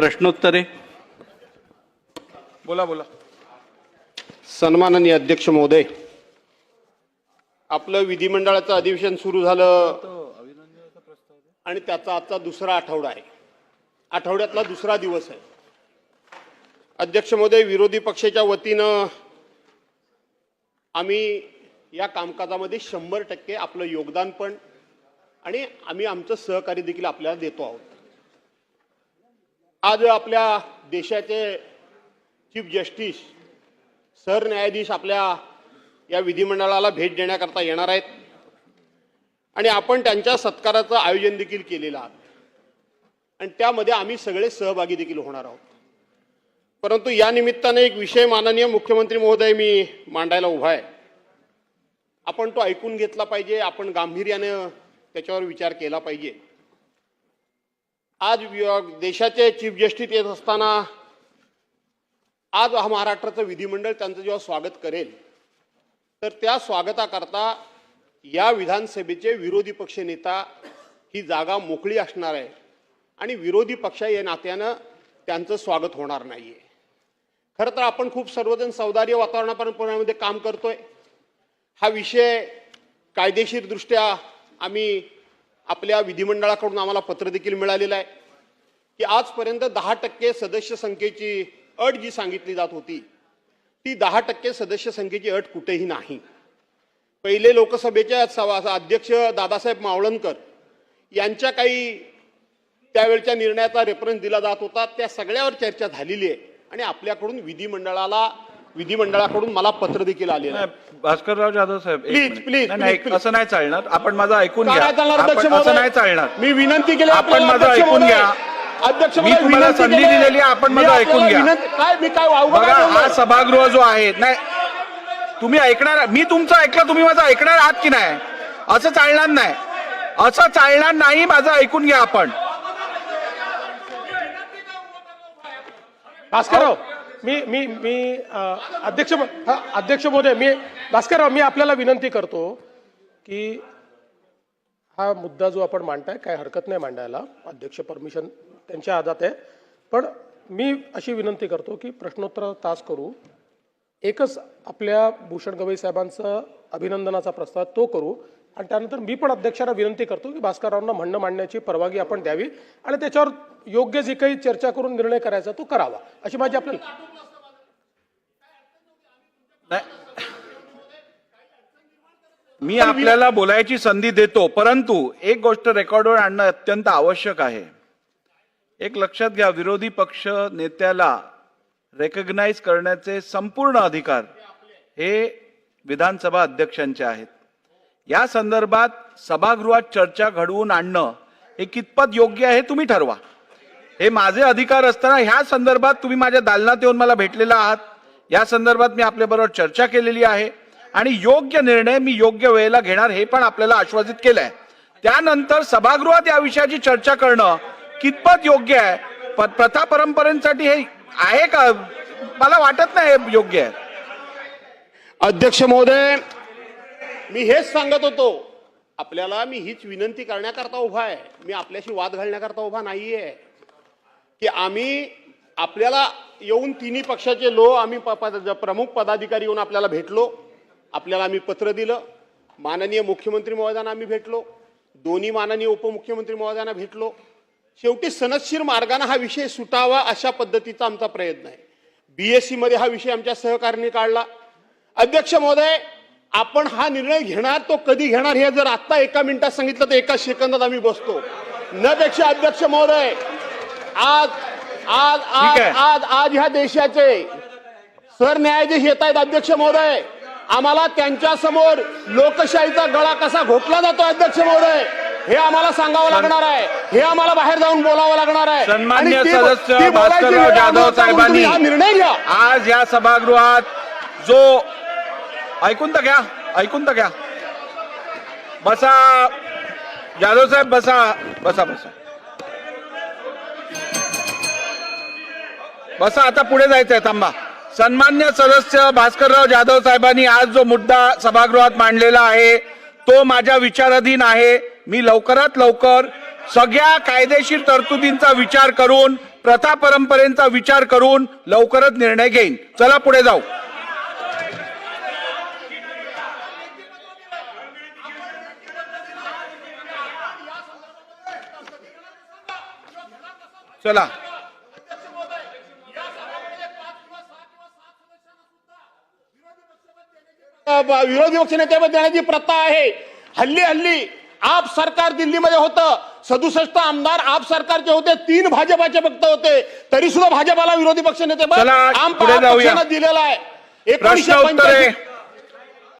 प्रश्नोत्तरे. बोला बोला. सन्माननीय अध्यक्ष महोदय आपलं विधिमंडळाचं अधिवेशन सुरू झालं. आणि त्याचा आजचा दुसरा आठवडा आहे. आठवड्यातला दुसरा दिवस आहे. अध्यक्ष महोदय विरोधी पक्षाच्या वतीनं आम्ही या कामकाजामध्ये शंभर टक्के आपलं योगदान पण आणि आम्ही आमचं सहकार्य देखील आपल्याला देतो आहोत. आज आपल्या देशाचे चीफ जस्टिस सरन्यायाधीश आपल्या या विधिमंडळाला भेट देण्याकरता येणार आहेत. आणि आपण त्यांच्या सत्काराचं आयोजन देखील केलेलं आहात आणि त्यामध्ये आम्ही सगळे सहभागी देखील होणार आहोत. परंतु या निमित्ताने एक विषय माननीय मुख्यमंत्री महोदय मी मांडायला उभा आहे. आपण तो ऐकून घेतला पाहिजे आपण गांभीर्यानं त्याच्यावर विचार केला पाहिजे. आज देशाचे चीफ जस्टिस येत असताना आज हा महाराष्ट्राचं विधिमंडळ त्यांचं जेव्हा स्वागत करेल तर त्या स्वागताकरता या विधानसभेचे विरोधी पक्ष नेता ही जागा मोकळी असणार आहे आणि विरोधी पक्ष या नात्यानं त्यांचं स्वागत होणार नाहीये. खरं तर आपण खूप सर्वजण सौदार्य वातावरणापर्यंत काम करतोय. हा विषय कायदेशीरदृष्ट्या आम्ही आपल्या विधिमंडळाकडून आम्हाला पत्र देखील मिळालेलं आहे की आजपर्यंत दहा टक्के सदस्य संख्येची अट जी सांगितली जात होती ती दहा टक्के सदस्य संख्येची अट कुठेही नाही. पहिले लोकसभेच्या अध्यक्ष दादासाहेब मावळणकर यांच्या काही त्यावेळच्या निर्णयाचा रेफरन्स दिला जात होता त्या सगळ्यावर चर्चा झालेली आहे आणि आपल्याकडून विधिमंडळाला विधिमंडळाकडून मला पत्र देखील आलेलं आहे भास्करराव जाधव साहेब एक Please, मिनिट. please, नाही, नाही, please, please. असं नाही चालणार आपण माझं ऐकून काय घ्या नाही चालणार, अध्यक्ष आपण- असं? नाही चालणार मी विनंती केली आपण आपल्याला, माझं अध्यक्ष ऐकून महोदय. घ्या. अध्यक्ष मी महोदय, तुम्हाला विनंती संधी केली आहे. दिलेली आहे, आपण मी माझं ऐकून आपल्याला घ्या. विनंती- काय मी काय अवघड बघा काय हा? सभागृह जो आहे नाही तुम्ही ऐकणार मी तुमचं ऐकलं तुम्ही माझं ऐकणार आहात की नाही असं चालणार नाही असं चालणार नाही माझं ऐकून घ्या आपण भास्करराव मी मी मी अध्यक्ष म- हा, अध्यक्ष महोदय मी भास्करराव मी आपल्याला विनंती करतो की हा मुद्दा जो आपण मांडताय काय हरकत नाही मांडायला. अध्यक्ष परमिशन त्यांच्या आदात आहे. पण मी अशी विनंती करतो की प्रश्नोत्तर तास करू. एकच आपल्या भूषण गवई साहेबांचं अभिनंदनाचा प्रस्ताव तो करू. आणि त्यानंतर मी पण अध्यक्षांना विनंती करतो की भास्कररावांना म्हणणं मांडण्याची परवानगी आपण द्यावी. आणि त्याच्यावर योग्य जी काही चर्चा करून निर्णय करायचा तो करावा अशी माझी आपल्याला मी आपल्याला बोलायची संधी देतो परंतु एक गोष्ट रेकॉर्डवर आणणं अत्यंत आवश्यक आहे. एक लक्षात घ्या विरोधी पक्ष नेत्याला रेकग्नाइज करण्याचे संपूर्ण अधिकार हे विधानसभा अध्यक्षांचे आहेत. या संदर्भात सभागृहात चर्चा घडवून आणणं हे कितपत योग्य आहे तुम्ही ठरवा. हे माझे अधिकार असताना ह्या संदर्भात तुम्ही माझ्या दालनात येऊन मला भेटलेला आहात. या संदर्भात मी आपल्याबरोबर चर्चा केलेली आहे आणि योग्य निर्णय मी योग्य वेळेला घेणार हे पण आपल्याला आश्वासित केलंय. त्यानंतर सभागृहात या विषयाची चर्चा करणं कितपत योग्य आहे? प- प्रथा परंपरेसाठी हे आहे का? मला वाटत नाही हे योग्य आहे. अध्यक्ष महोदय मी हेच सांगत होतो. आपल्याला मी हीच विनंती करण्याकरता उभा आहे. मी आपल्याशी वाद घालण्याकरता उभा नाहीये. की आम्ही आपल्याला येऊन तिन्ही पक्षाचे लो आम्ही प्रमुख पदाधिकारी येऊन आपल्याला भेटलो. आपल्याला आम्ही पत्र दिलं. माननीय मुख्यमंत्री महोदयांना आम्ही भेटलो. दोन्ही माननीय उपमुख्यमंत्री महोदयांना भेटलो. शेवटी सनदशीर मार्गाने हा विषय सुटावा अशा पद्धतीचा आमचा प्रयत्न आहे. बी एस सीमध्ये हा विषय आमच्या सहकार्याने काढला. अध्यक्ष महोदय आपण हा निर्णय घेणार तो कधी घेणार हे जर आत्ता एका मिनिटात सांगितलं तर एका सेकंदात आम्ही बसतो. न पेक्षा अध्यक्ष महोदय आज आज आज. आज आज ह्या देशाचे सरन्यायाधीश येत आहेत अध्यक्ष महोदय. आम्हाला त्यांच्यासमोर लोकशाहीचा गळा कसा घोटला जातो अध्यक्ष महोदय? हे आम्हाला सांगावं लागणार आहे. हे आम्हाला बाहेर जाऊन बोलावं लागणार आहे. सन्मान्य सदस्य भास्करराव जाधव साहेबांनी हा निर्णय घ्या. आज या सभागृहात जो ऐकून तर घ्या ऐकून तर घ्या. बसा. जाधव साहेब बसा. बसा बसा. बसा आता पुढे जायचंय थांबा. सन्मान्य सदस्य भास्करराव जाधव साहेबांनी आज जो मुद्दा सभागृहात मांडलेला आहे तो माझ्या विचाराधीन आहे. मी लवकरात लवकर सगळ्या कायदेशीर तरतुदींचा विचार करून प्रथा परंपरेचा विचार करून लवकरच निर्णय घेईन. चला पुढे जाऊ. चला अ, ब- विरोधी पक्ष नेत्यामध्ये देण्याची प्रथा आहे. हल्ली हल्ली आप सरकार दिल्लीमध्ये होतं. सदुसष्ट आमदार आप सरकारचे होते तीन भाजपाचे फक्त होते. तरी सुद्धा भाजपाला विरोधी पक्ष नेते चला, आम दिलेला आहे. उत्तरे.